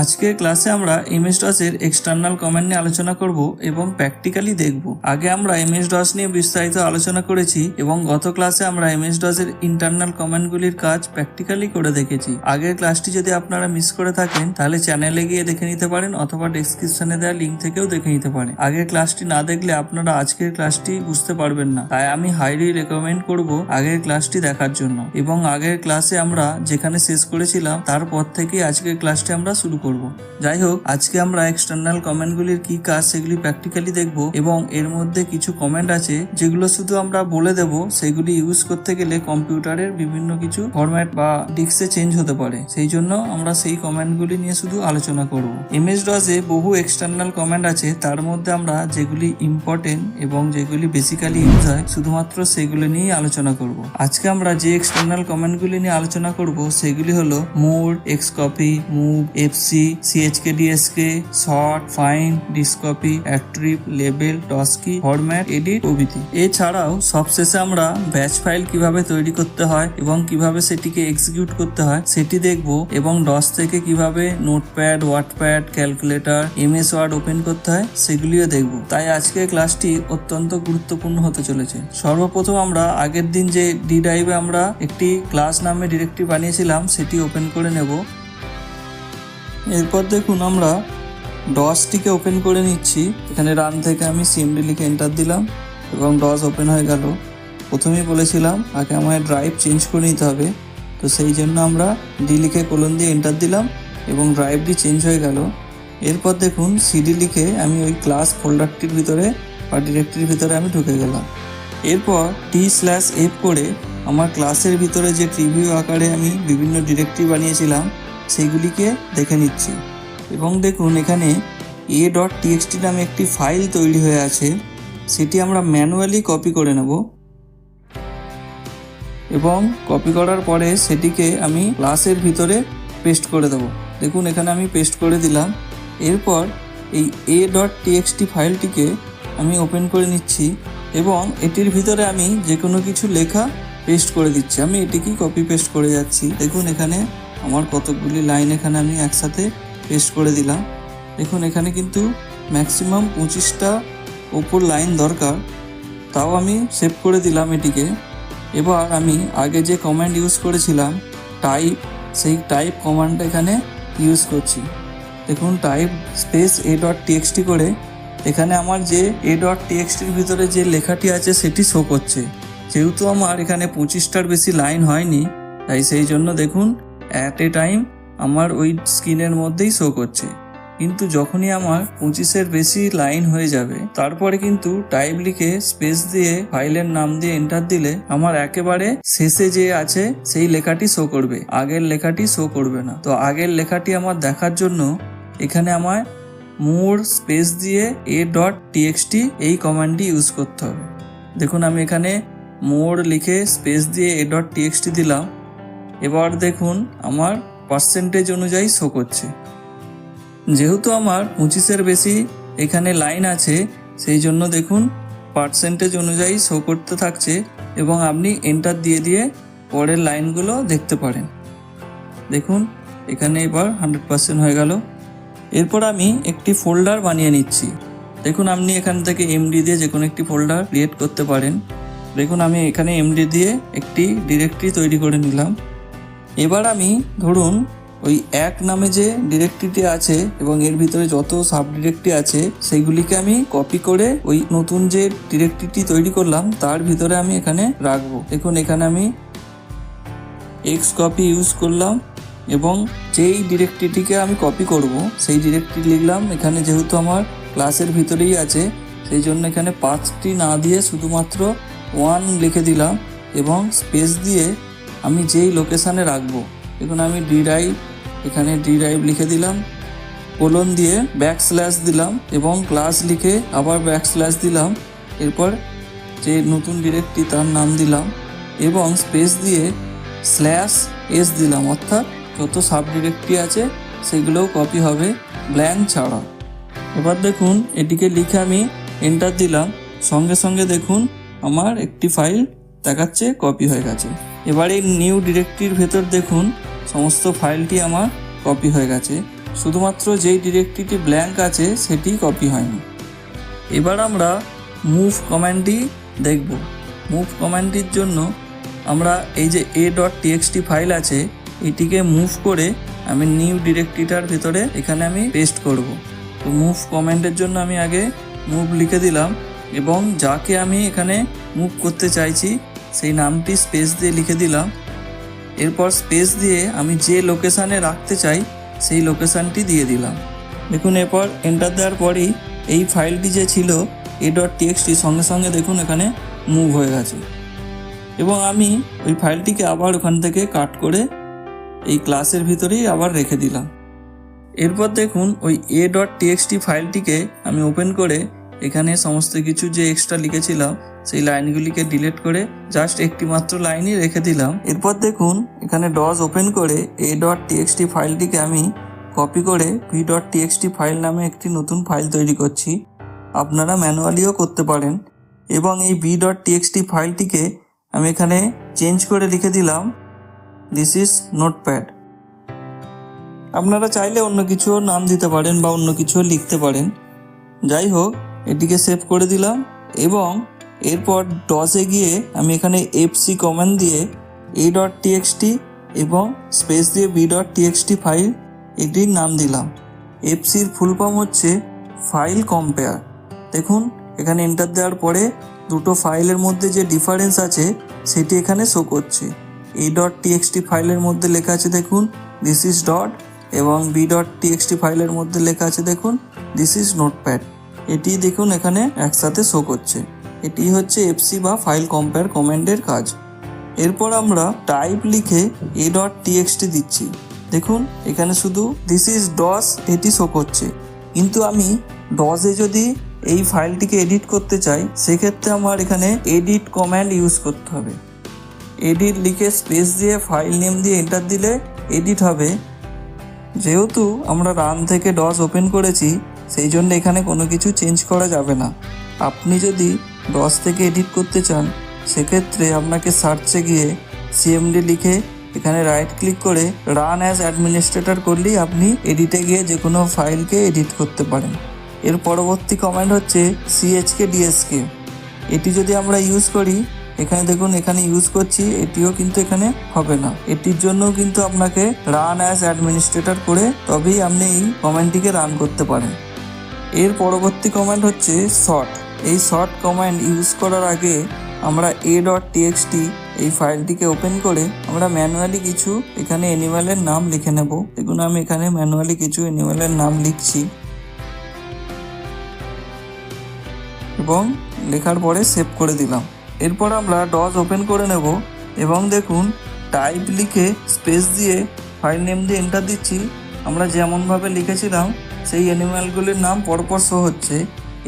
আজকের ক্লাসে আমরা এমএস ডসের এক্সটার্নাল কমেন্ট নিয়ে আলোচনা করব এবং প্র্যাকটিক্যালি দেখব। আগে আমরা এমএস ডস নিয়ে বিস্তারিত আলোচনা করেছি এবং গত ক্লাসে আমরা এমএস ডসের ইন্টারনাল কমেন্টগুলির কাজ প্র্যাকটিক্যালি করে দেখেছি। আগের ক্লাসটি যদি আপনারা মিস করে থাকেন, তাহলে চ্যানেলে গিয়ে দেখে নিতে পারেন অথবা ডেসক্রিপশনে দেওয়া লিঙ্ক থেকেও দেখে নিতে পারেন। আগের ক্লাসটি না দেখলে আপনারা আজকের ক্লাসটি বুঝতে পারবেন না। তাই আমি হাইলি রেকমেন্ড করব আগের ক্লাসটি দেখার জন্য। এবং আগের ক্লাসে আমরা যেখানে শেষ করেছিলাম, তারপর থেকেই আজকের ক্লাসটি আমরা শুরু করব। যাই হোক আজকে আমরা এক্সটার্নাল কমেন্টগুলির কি কাজ সেগুলি প্র্যাকটিক্যালি দেখব এবং এর মধ্যে কিছু কমেন্ট আছে যেগুলো শুধু আমরা বলে দেব, সেগুলি ইউজ করতে গেলে কম্পিউটারের বিভিন্ন কিছু ফরম্যাট বা ডিস্কে চেঞ্জ হতে পারে। সেই জন্য আমরা সেই কমেন্টগুলি নিয়ে শুধু আলোচনা করব। এমএস ডসে বহু এক্সটার্নাল কমেন্ট আছে, তার মধ্যে আমরা যেগুলি ইম্পর্টেন্ট এবং যেগুলি বেসিক্যালি ইউজ হয়, শুধুমাত্র সেগুলো নিয়েই আলোচনা করব। আজকে আমরা যে এক্সটার্নাল কমেন্টগুলি নিয়ে আলোচনা করব, সেগুলি হলো mode xcopy move FC CHKDSK sort find diskcopy attrib label doskey format edit প্রভৃতি। এছাড়াও সবশেষে আমরা ব্যাচ ফাইল কীভাবে তৈরি করতে হয় এবং কীভাবে সেটিকে এক্সিকিউট করতে হয় সেটি দেখব এবং ডস থেকে কীভাবে notepad wordpad calculator MS Word open করতে হয় সেগুলিও দেখব। তাই আজকে ক্লাসটি অত্যন্ত গুরুত্বপূর্ণ হতে চলেছে। সর্বপ্রথম আমরা আগের দিন যে ডি ড্রাইভে আমরা একটি ক্লাস নামে ডিরেক্টরি বানিয়েছিলাম সেটি ওপেন করে নেব। এরপর দেখুন আমরা ডসটিকে ওপেন করে নিচ্ছি। এখানে রান থেকে আমি সিএমডি লিখে এন্টার দিলাম এবং ডস ওপেন হয়ে গেল। প্রথমেই বলেছিলাম, আগে আমায় ড্রাইভ চেঞ্জ করে নিতে হবে। তো সেই জন্য আমরা ডি লিখে কোলন দিয়ে এন্টার দিলাম এবং ড্রাইভটি চেঞ্জ হয়ে গেল। এরপর দেখুন সিডি লিখে আমি ওই ক্লাস ফোল্ডারটির ভিতরে বা ডিরেক্টরির ভিতরে আমি ঢুকে গেলাম। এরপর টি স্ল্যাশ এফ করে আমার ক্লাসের ভিতরে যে ট্রিভিউ আকারে আমি বিভিন্ন ডিরেক্টরি বানিয়েছিলাম সেইগুলিকে দেখে নিচ্ছি। এবং দেখুন, এখানে এ ডট টিএক্সটি নামে একটি ফাইল তৈরি হয়ে আছে। সেটি আমরা ম্যানুয়ালি কপি করে নেব। এবং কপি করার পরে সেটিকে আমি ক্লাসের ভিতরে পেস্ট করে দেবো। দেখুন, এখানে আমি পেস্ট করে দিলাম। এরপর এই এ ডট টিএক্সটি ফাইলটিকে আমি ওপেন করে নিচ্ছি এবং এটির ভিতরে আমি যে কোনো কিছু লেখা পেস্ট করে দিচ্ছি। আমি এটিকেই কপি পেস্ট করে যাচ্ছি। দেখুন, এখানে আমার কতগুলি লাইন এখানে আমি একসাথে পেস্ট করে দিলাম। দেখুন, এখানে কিন্তু ম্যাক্সিমাম পঁচিশটা ওপর লাইন দরকার। তাও আমি সেভ করে দিলাম এটিকে। এবার আমি আগে যে কমান্ড ইউজ করেছিলাম টাইপ সেই টাইপ কমান্ডটা এখানে ইউজ করছি। দেখুন type space A dot TXT করে এখানে আমার যে এ ডট টিএক্সটির ভিতরে যে লেখাটি আছে, সেটি শো করছে। যেহেতু আমার এখানে পঁচিশটার বেশি লাইন হয়নি, তাই সেই জন্য দেখুন অ্যাট এ টাইম আমার ওই স্ক্রিনের মধ্যেই শো করছে। কিন্তু যখনই আমার পঁচিশের বেশি লাইন হয়ে যাবে, তারপরে কিন্তু টাইপ লিখে স্পেস দিয়ে ফাইলের নাম দিয়ে এন্টার দিলে আমার একেবারে শেষে যে আছে, সেই লেখাটি শো করবে। আগের লেখাটি শো করবে না। তো আগের লেখাটি আমার দেখার জন্য এখানে আমার মোর স্পেস দিয়ে এ ডট টিএক্সটি এই কমান্ডটি ইউজ করতে হবে। দেখুন, আমি এখানে মোর লিখে স্পেস দিয়ে এ ডট টিএক্সটি দিলাম। এবার দেখুন আমার পার্সেন্টেজ অনুযায়ী শো করছে। যেহেতু আমার পঁচিশের বেশি এখানে লাইন আছে, সেই জন্য দেখুন পার্সেন্টেজ অনুযায়ী শো করতে থাকছে এবং আপনি এন্টার দিয়ে দিয়ে পরের লাইনগুলো দেখতে পারেন। দেখুন, এখানে এবার হান্ড্রেড পার্সেন্ট হয়ে গেল। এরপর আমি একটি ফোল্ডার বানিয়ে নিচ্ছি। দেখুন, আপনি এখান থেকে এমডি দিয়ে যে কোনো একটি ফোল্ডার ক্রিয়েট করতে পারেন। দেখুন, আমি এখানে এমডি দিয়ে একটি ডিরেক্টরি তৈরি করে নিলাম। এবার আমি ধরুন ওই এক নামে যে ডিরেক্টরিটি আছে এবং এর ভিতরে যত সাব ডিরেক্টরি আছে সেইগুলিকে আমি কপি করে ওই নতুন যে ডিরেক্টরিটি তৈরি করলাম, তার ভিতরে আমি এখানে রাখব। দেখুন, এখানে আমি এক্স কপি ইউজ করলাম এবং যেই ডিরেক্টরিটিকে আমি কপি করব, সেই ডিরেক্টরি লিখলাম। এখানে যেহেতু আমার ক্লাসের ভিতরেই আছে, সেই জন্য এখানে পাঁচটি না দিয়ে শুধুমাত্র ওয়ান লিখে দিলাম এবং স্পেস দিয়ে আমি যেই লোকেশানে রাখব, দেখুন আমি ডি ড্রাইভ এখানে ডি ড্রাইভ লিখে দিলাম কোলন দিয়ে ব্যাক স্ল্যাশ দিলাম এবং ক্লাস লিখে আবার ব্যাক স্ল্যাশ দিলাম, এরপর যে নতুন ডিরেক্টরি তার নাম দিলাম এবং স্পেস দিয়ে স্ল্যাশ এস দিলাম, অর্থাৎ যত সাব ডিরেক্টরি আছে সেগুলোও কপি হবে ব্ল্যাঙ্ক ছাড়া। এবার দেখুন, এটিকে লিখে আমি এন্টার দিলাম, সঙ্গে সঙ্গে দেখুন আমার একটি ফাইল দেখাচ্ছে কপি হয়ে গেছে। এবার এই নিউ ডিরেক্টরির ভেতর দেখুন, সমস্ত ফাইলটি আমার কপি হয়ে গেছে। শুধুমাত্র যেই ডিরেক্টরিটি ব্ল্যাঙ্ক আছে, সেটি কপি হয়নি। এবার আমরা মুভ কমান্ডটি দেখব। মুভ কমান্ডটির জন্য আমরা এই যে এ ডট টিএক্সটি ফাইল আছে, এটিকে মুভ করে আমি নিউ ডিরেক্টরিটার ভিতরে এখানে আমি পেস্ট করব। তো মুভ কমান্ডের জন্য আমি আগে মুভ লিখে দিলাম এবং যাকে আমি এখানে মুভ করতে চাইছি সেই নামটি স্পেস দিয়ে লিখে দিলাম। এরপর স্পেস দিয়ে আমি যে লোকেশানে রাখতে চাই, সেই লোকেশানটি দিয়ে দিলাম। দেখুন, এরপর এন্টার দেওয়ার পরই এই ফাইলটি যে ছিল, এ ডট টিএক্সটি সঙ্গে সঙ্গে দেখুন এখানে মুভ হয়ে গেছে। এবং আমি ওই ফাইলটিকে আবার ওখান থেকে কাট করে এই ক্লাসের ভিতরেই আবার রেখে দিলাম। এরপর দেখুন, ওই এ ডট টিএক্সটি ফাইলটিকে আমি ওপেন করে এখানে সমস্ত কিছু যে এক্সট্রা লিখেছিলাম, সেই লাইনগুলিকে ডিলিট করে জাস্ট একটি মাত্র লাইনই রেখে দিলাম। এরপর দেখুন, এখানে ডজ ওপেন করে এ ডট টিএক্সটি ফাইলটিকে আমি কপি করে ভি ডট টিএক্সটি ফাইল নামে একটি নতুন ফাইল তৈরি করছি। আপনারা ম্যানুয়ালিও করতে পারেন। এবং এই ভি ডট টিএক্সটি ফাইলটিকে আমি এখানে চেঞ্জ করে লিখে দিলাম। দিস ইজ নোটপ্যাড আপনারা চাইলে অন্য কিছুও নাম দিতে পারেন বা অন্য কিছুও লিখতে পারেন। যাই হোক এটিকে সেভ করে দিলাম এবং এরপর ডসে গিয়ে আমি এখানে এফসি কমান্ড দিয়ে এ ডট টিএক্সটি এবং স্পেস দিয়ে বি ডট টিএক্সটি ফাইল এটির নাম দিলাম। এফসির ফুল ফর্ম হচ্ছে ফাইল কম্পেয়ার দেখুন, এখানে এন্টার দেওয়ার পরে দুটো ফাইলের মধ্যে যে ডিফারেন্স আছে, সেটি এখানে শো করছে। এই ডট টিএক্সটি ফাইলের মধ্যে লেখা আছে, দেখুন দিস ইজ ডট এবং বি ডট টিএক্সটি ফাইলের মধ্যে লেখা আছে, দেখুন দিস ইজ নোটপ্যাড এটি দেখুন এখানে একসাথে শো করছে। এটি হচ্ছে এফসি বা ফাইল কম্পেয়ার কমান্ডের কাজ। এরপর আমরা টাইপ লিখে এ ডট টিএক্সটি দিচ্ছি। দেখুন, এখানে শুধু দিস ইজ ডস এটি শো করছে। কিন্তু আমি ডসে যদি এই ফাইলটিকে এডিট করতে চাই, সেক্ষেত্রে আমার এখানে এডিট কমান্ড ইউজ করতে হবে। এডিট লিখে স্পেস দিয়ে ফাইল নেম দিয়ে এন্টার দিলে এডিট হবে। যেহেতু আমরা রান থেকে ডস ওপেন করেছি সেই জন্য এখানে কোনো কিছু চেঞ্জ করা যাবে না। আপনি যদি ডস থেকে এডিট করতে চান, সেক্ষেত্রে আপনাকে সার্চে গিয়ে সিএমডি লিখে এখানে রাইট ক্লিক করে রান অ্যাজ অ্যাডমিনিস্ট্রেটর করলেই আপনি এডিটে গিয়ে যে কোনো ফাইলকে এডিট করতে পারেন। এর পরবর্তী কমান্ড হচ্ছে সিএচকে ডিএসকে এটি যদি আমরা ইউজ করি, এখানে দেখুন, এখানে ইউজ করছি, এটিও কিন্তু এখানে হবে না। এটির জন্যও কিন্তু আপনাকে রান অ্যাজ অ্যাডমিনিস্ট্রেটর করে তবেই আপনি এই কমেন্টটিকে রান করতে পারেন। এর পরবর্তী কমান্ড হচ্ছে শর্ট এই শর্ট কমান্ড ইউজ করার আগে আমরা এ ডট টিএক্সটি এই ফাইলটিকে ওপেন করে আমরা ম্যানুয়ালি কিছু এখানে অ্যানিমালের নাম লিখে নেব। দেখুন, আমি এখানে ম্যানুয়ালি কিছু অ্যানিমালের নাম লিখছি। এবং লেখার পরে সেভ করে দিলাম। এরপর আমরা ডজ ওপেন করে নেব এবং দেখুন টাইপ লিখে স্পেস দিয়ে ফাইল নেম দিয়ে এন্টার দিচ্ছি। আমরা যেমনভাবে লিখেছিলাম সেই অ্যানিমালগুলির নাম পরপর শো হচ্ছে।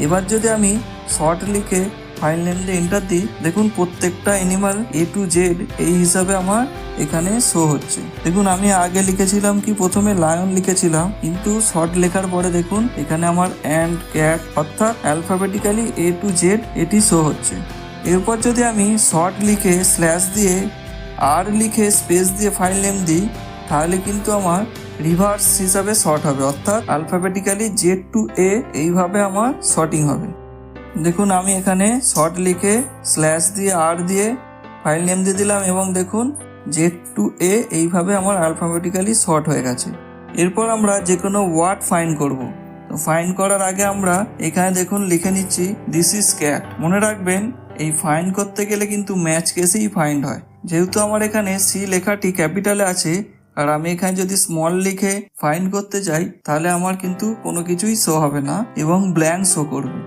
এবার যদি আমি শর্ট লিখে দিয়ে এন্টার দিই, দেখুন প্রত্যেকটা অ্যানিমাল এ টু জেড এই হিসাবে আমার এখানে শো হচ্ছে। দেখুন, আমি আগে লিখেছিলাম কি? প্রথমে লায়ন লিখেছিলাম, কিন্তু শর্ট লেখার পরে দেখুন, এখানে আমার অ্যান্ড ক্যাট অর্থাৎ অ্যালফাবেটিক্যালি এ টু জেড এটি শো হচ্ছে। এরপর যদি আমি শর্ট লিখে স্ল্যাশ দিয়ে আর লিখে স্পেস দিয়ে ফাইল নেম দিই, তাহলে কিন্তু আমার রিভার্স হিসাবে শর্ট হবে, অর্থাৎ আলফাবেটিক্যালি জেড টু এ এইভাবে আমার শর্টিং হবে। দেখুন, আমি এখানে শর্ট লিখে স্ল্যাশ দিয়ে আর দিয়ে ফাইল নেম দিয়ে দিলাম এবং দেখুন জেড টু এ এইভাবে আমার আলফাবেটিক্যালি শর্ট হয়ে গেছে। এরপর আমরা যে কোনো ওয়ার্ড ফাইন করব। তো ফাইন করার আগে আমরা এখানে দেখুন, লিখে নিচ্ছি দিস ইজ ক্যাট মনে রাখবেন, এই ফাইন করতে গেলে কিন্তু ম্যাচ কেসেই ফাইন্ড হয়। যেহেতু আমার এখানে সি লেখাটি ক্যাপিটালে আছে আর আমি এখানে যদি স্মল লিখে ফাইন করতে যাই, তাহলে আমার কিন্তু কোনো কিছুই শো হবে না এবং ব্ল্যাঙ্ক শো করবে।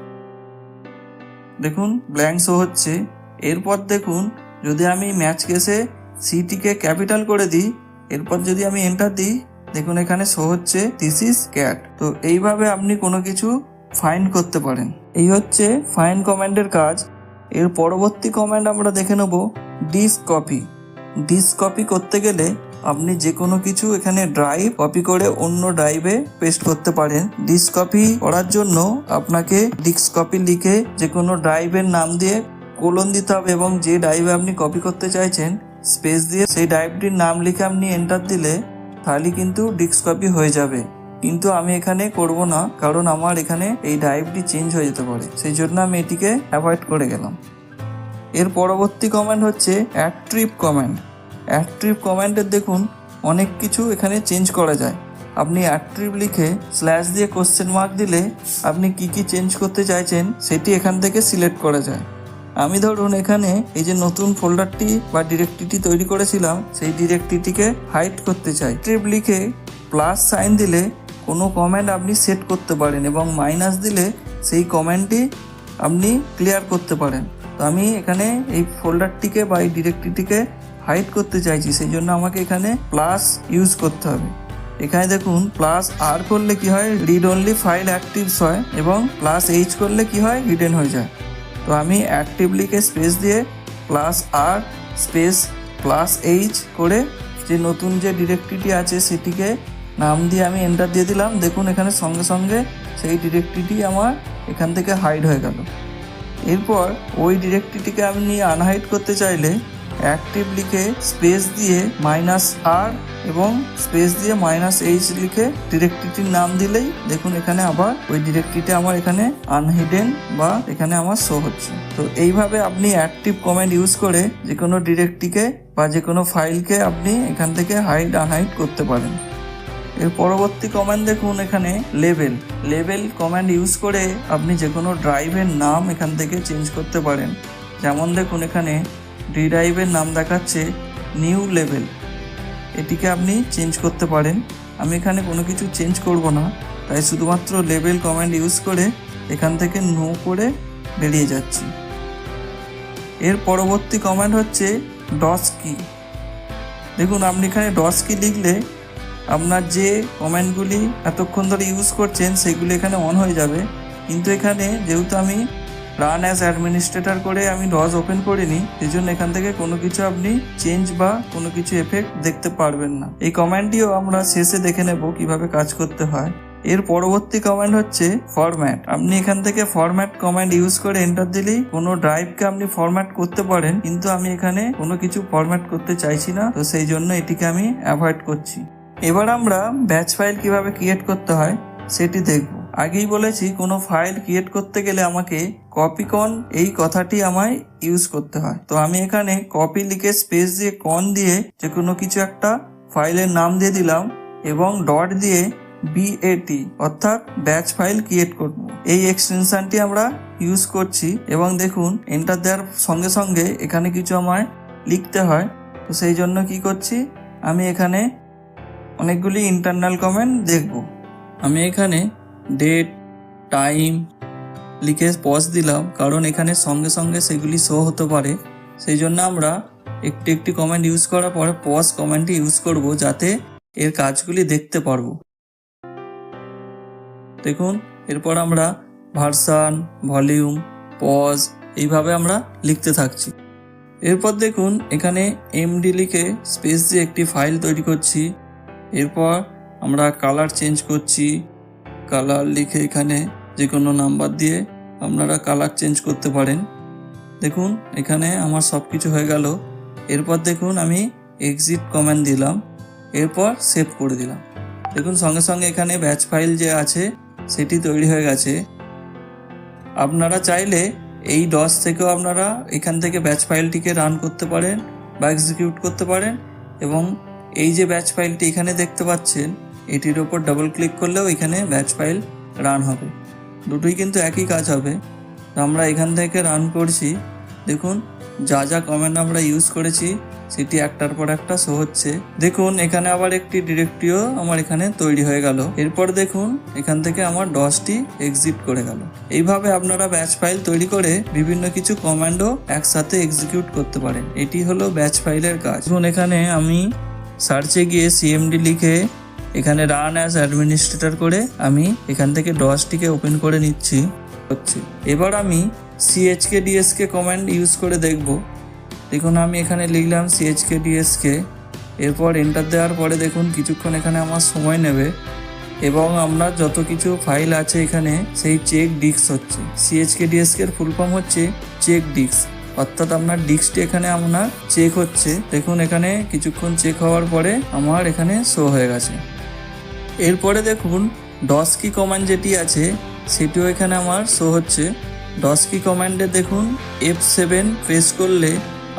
দেখুন ব্ল্যাঙ্ক শো হচ্ছে। এরপর দেখুন, যদি আমি ম্যাচ কেসে সিটিকে ক্যাপিটাল করে দিই, এরপর যদি আমি এন্টার দিই, দেখুন এখানে শো হচ্ছে দিস ইজ ক্যাট তো এইভাবে আপনি কোনো কিছু ফাইন্ড করতে পারেন। এই হচ্ছে ফাইন কমান্ডের কাজ। এর পরবর্তী কমান্ড আমরা দেখে নেব ডিস্ক কপি ডিস্ক কপি করতে গেলে আপনি যে কোনো কিছু এখানে ড্রাইভ কপি করে অন্য ড্রাইভে পেস্ট করতে পারেন। ডিস্ক কপি করার জন্য আপনাকে ডিস্ক কপি লিখে যে কোনো ড্রাইভের নাম দিয়ে কোলন দিতে হবে এবং যে ড্রাইভে আপনি কপি করতে চাইছেন স্পেস দিয়ে সেই ড্রাইভটির নাম লিখে আপনি এন্টার দিলে তাহলে কিন্তু ডিস্ক কপি হয়ে যাবে। কিন্তু আমি এখানে করব না, কারণ আমার এখানে এই ড্রাইভটি চেঞ্জ হয়ে যেতে পারে। সেই জন্য আমি এটিকে অ্যাভয়েড করে গেলাম। এর পরবর্তী কমেন্ট হচ্ছে attrib comment attrib কমেন্টের দেখুন অনেক কিছু এখানে চেঞ্জ করা যায়। আপনি অ্যাড ট্রিপ লিখে স্ল্যাশ দিয়ে কোশ্চেন মার্ক দিলে আপনি কি কি চেঞ্জ করতে চাইছেন সেটি এখান থেকে সিলেক্ট করা যায়। আমি ধরুন এখানে এই যে নতুন ফোল্ডারটি বা ডিরেক্টরিটি তৈরি করেছিলাম, সেই ডিরেক্টরিটিকে হাইড করতে চাই। ট্রিপ লিখে প্লাস সাইন দিলে কোনো কমেন্ট আপনি সেট করতে পারেন এবং মাইনাস দিলে সেই কমেন্টটি আপনি ক্লিয়ার করতে পারেন। তো আমি এখানে এই ফোল্ডারটিকে বা এই ডিরেক্টরিটিকে হাইড করতে চাইছি সেই জন্য আমাকে এখানে প্লাস ইউজ করতে হবে। এখানে দেখুন প্লাস আর করলে কি হয়? রিড অনলি ফাইল অ্যাক্টিভস হয় এবং প্লাস এইচ করলে কি হয়? হিডেন হয়ে যায়। তো আমি অ্যাক্টিভলিকে স্পেস দিয়ে প্লাস আর স্পেস প্লাস এইচ করে যে নতুন যে ডিরেক্টরিটি আছে, সেটিকে নাম দিয়ে আমি এন্টার দিয়ে দিলাম। দেখুন, এখানে সঙ্গে সঙ্গে সেই ডিরেক্টরিটি আমার এখান থেকে হাইড হয়ে গেল। এরপর ওই ডিরেক্টরিটিকে আপনি আনহাইড করতে চাইলে অ্যাক্টিভ লিখে স্পেস দিয়ে মাইনাস আর এবং স্পেস দিয়ে মাইনাস এইচ লিখে ডিরেক্টরিটির নাম দিলেই দেখুন এখানে আবার ওই ডিরেক্টরিটা আমার এখানে আনহিডেন বা এখানে আমার শো হচ্ছে। তো এইভাবে আপনি অ্যাক্টিভ কমেন্ট ইউজ করে যে কোনো ডিরেক্টরিকে বা যে কোনো ফাইলকে আপনি এখান থেকে হাইড আনহাইড করতে পারেন। এর পরবর্তী কমান্ড দেখুন এখানে লেভেল লেভেল কমান্ড ইউজ করে আপনি যে কোনো ড্রাইভের নাম এখান থেকে চেঞ্জ করতে পারেন। যেমন দেখুন এখানে ড্রাইভের নাম দেখাচ্ছে নিউ লেভেল। এটিকে আপনি চেঞ্জ করতে পারেন। আমি এখানে কোনো কিছু চেঞ্জ করব না। তাই শুধুমাত্র লেভেল কমান্ড ইউজ করে এখান থেকে নো করে বেরিয়ে যাচ্ছি। এর পরবর্তী কমান্ড হচ্ছে ডস কি। দেখুন, আপনি এখানে ডস কি লিখলে আপনার যে কমেন্টগুলি এতক্ষণ ধরে ইউজ করছেন, সেগুলি এখানে অন হয়ে যাবে। কিন্তু এখানে যেহেতু আমি রান অ্যাজ অ্যাডমিনিস্ট্রেটর করে আমি ডজ ওপেন করিনি সেই জন্য এখান থেকে কোনো কিছু আপনি চেঞ্জ বা কোনো কিছু এফেক্ট দেখতে পারবেন না। এই কমেন্টটিও আমরা শেষে দেখে নেব কীভাবে কাজ করতে হয়। এর পরবর্তী কমান্ড হচ্ছে ফরম্যাট আপনি এখান থেকে ফরম্যাট কমান্ড ইউজ করে এন্টার দিলেই কোনো ড্রাইভকে আপনি ফরম্যাট করতে পারেন, কিন্তু আমি এখানে কোনো কিছু ফরম্যাট করতে চাইছি না, তো সেই জন্য এটিকে আমি অ্যাভয়েড করছি। এবার আমরা ব্যাচ ফাইল কীভাবে ক্রিয়েট করতে হয়, সেটি দেখব। আগেই বলেছি, কোনো ফাইল ক্রিয়েট করতে গেলে আমাকে কপি কন এই কথাটি আমায় ইউজ করতে হয়। তো আমি এখানে কপি লিখে স্পেস দিয়ে কন দিয়ে যে কোনো কিছু একটা ফাইলের নাম দিয়ে দিলাম এবং ডট দিয়ে বিএটি অর্থাৎ ব্যাচ ফাইল ক্রিয়েট করব। এই এক্সটেনশনটি আমরা ইউজ করছি এবং দেখুন এন্টার দেওয়ার সঙ্গে সঙ্গে এখানে কিছু আমায় লিখতে হয়। তো সেই জন্য কি করছি, আমি এখানে অনেকগুলি ইন্টারনাল কমেন্ট দেখব। আমি এখানে ডেট টাইম লিখে পজ দিলাম, কারণ এখানে সঙ্গে সঙ্গে সেগুলি শো হতে পারে। সেই জন্য আমরা একটি একটি কমেন্ট ইউজ করার পরে পজ কমেন্টটি ইউজ করব যাতে এর কাজগুলি দেখতে পারব। দেখুন, এরপর আমরা ভার্সান ভলিউম পজ এইভাবে আমরা লিখতে থাকছি। এরপর দেখুন, এখানে এমডি লিখে স্পেস দিয়ে একটি ফাইল তৈরি করছি। এরপর আমরা কালার চেঞ্জ করছি। কালার লিখে এখানে যে কোনো নাম্বার দিয়ে আপনারা কালার চেঞ্জ করতে পারেন। দেখুন, এখানে আমার সব কিছু হয়ে গেল। এরপর দেখুন, আমি এক্সিট কমেন্ট দিলাম। এরপর সেভ করে দিলাম। দেখুন, সঙ্গে সঙ্গে এখানে ব্যাচ ফাইল যে আছে, সেটি তৈরি হয়ে গেছে। আপনারা চাইলে এই ডস থেকেও আপনারা এখান থেকে ব্যাচ ফাইলটিকে রান করতে পারেন বা এক্সিকিউট করতে পারেন এবং এই যে ব্যাচ ফাইলটি এখানে দেখতে পাচ্ছেন এটির ওপর ডাবল ক্লিক করলেও এখানে ব্যাচ ফাইল রান হবে। দুটোই কিন্তু একই কাজ হবে। তো আমরা এখান থেকে রান করছি। দেখুন, যা যা কমেন্ট আমরা ইউজ করেছি, সেটি একটার পর একটা শো হচ্ছে। দেখুন, এখানে আবার একটি ডিরেক্টরিও আমার এখানে তৈরি হয়ে গেল। এরপর দেখুন, এখান থেকে আমার ডসটি এক্সিট করে গেল। এইভাবে আপনারা ব্যাচ ফাইল তৈরি করে বিভিন্ন কিছু কমান্ডও একসাথে এক্সিকিউট করতে পারেন। এটি হলো ব্যাচ ফাইলের কাজ। দেখুন, এখানে আমি সার্চে গিয়ে সিএমডি লিখে এখানে রান অ্যাজ অ্যাডমিনিস্ট্রেটর করে আমি এখান থেকে ডসটিকে ওপেন করে নিচ্ছি। হচ্ছে। এবার আমি সিএচকে ডিএসকে কমান্ড ইউজ করে দেখব। দেখুন, আমি এখানে লিখলাম সিএচকে ডিএসকে এরপর এন্টার দেওয়ার পরে দেখুন, কিছুক্ষণ এখানে আমার সময় নেবে। এবং আমরা যত কিছু ফাইল আছে এখানে, সেই চেক ডিস্ক হচ্ছে। সিএচকে ডিএসকে এর ফুল ফর্ম হচ্ছে চেক ডিস্ক অর্থাৎ আপনার ডিস্কটি এখানে আপনার চেক হচ্ছে। দেখুন, এখানে কিছুক্ষণ চেক হওয়ার পরে আমার এখানে শো হয়ে গেছে। এরপরে দেখুন কি কমান্ড যেটি আছে, সেটিও এখানে আমার শো হচ্ছে। কি কমান্ডে দেখুন এফ সেভেন প্রেস করলে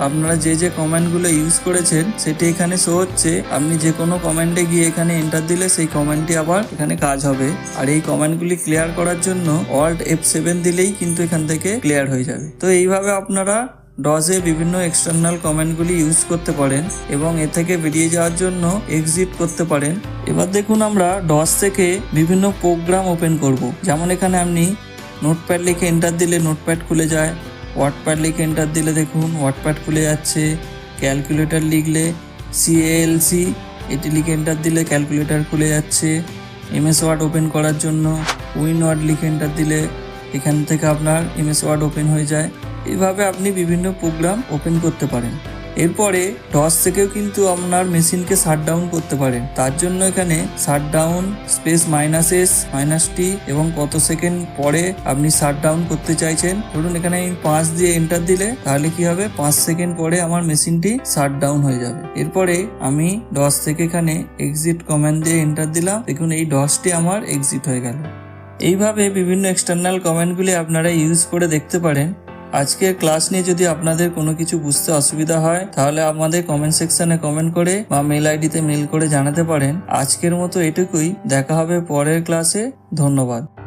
আপনারা যে যে কমান্ডগুলো ইউজ করেছেন, সেটি এখানে শো হচ্ছে। আপনি যে কোনো কমান্ডে গিয়ে এখানে এন্টার দিলে সেই কমান্ডটি আবার এখানে কাজ হবে। আর এই কমান্ডগুলি ক্লিয়ার করার জন্য অল্ট এফ সেভেন দিলেই কিন্তু এখান থেকে ক্লিয়ার হয়ে যাবে। তো এইভাবে আপনারা ডজে বিভিন্ন এক্সটার্নাল কমেন্টগুলি ইউজ করতে পারেন এবং এ থেকে বেরিয়ে যাওয়ার জন্য এক্সিট করতে পারেন। এবার দেখুন আমরা ডস থেকে বিভিন্ন প্রোগ্রাম ওপেন করব। যেমন এখানে আপনি নোটপ্যাড লিখে এন্টার দিলে নোটপ্যাড খুলে যায়। ওয়ার্ডপ্যাড লিখে এন্টার দিলে দেখুন ওয়ার্ডপ্যাড খুলে যাচ্ছে। ক্যালকুলেটর লিখলে সিএএলসি এটি লিখে এন্টার দিলে ক্যালকুলেটর খুলে যাচ্ছে। এমএস ওয়ার্ড ওপেন করার জন্য উইন ওয়ার্ড লিখে এন্টার দিলে এখান থেকে আপনার এমএস ওয়ার্ড ওপেন হয়ে যায়। এইভাবে আপনি বিভিন্ন প্রোগ্রাম ওপেন করতে পারেন। এরপরে টস থেকেও কিন্তু আপনার মেশিনকে শাট ডাউন করতে পারেন। তার জন্য এখানে shut down space minus S minus T এবং কত সেকেন্ড পরে আপনি শাট ডাউন করতে চাইছেন। ধরুন এখানে আমি পাঁচ দিয়ে এন্টার দিলে, তাহলে কি হবে? পাঁচ সেকেন্ড পরে আমার মেশিনটি শাট ডাউন হয়ে যাবে। এরপরে আমি ডস থেকে এখানে এক্সিট কমান্ড দিয়ে এন্টার দিলাম। দেখুন এই ডসটি আমার এক্সিট হয়ে গেল। এইভাবে বিভিন্ন এক্সটার্নাল কমেন্টগুলি আপনারা ইউজ করে দেখতে পারেন। আজকের ক্লাস নিয়ে যদি আপনাদের কোনো কিছু বুঝতে অসুবিধা হয়, তাহলে আমাদের কমেন্ট সেকশনে কমেন্ট করে বা মেল আইডিতে মেল করে জানাতে পারেন। আজকের মতো এটুকুই। দেখা হবে পরের ক্লাসে ধন্যবাদ।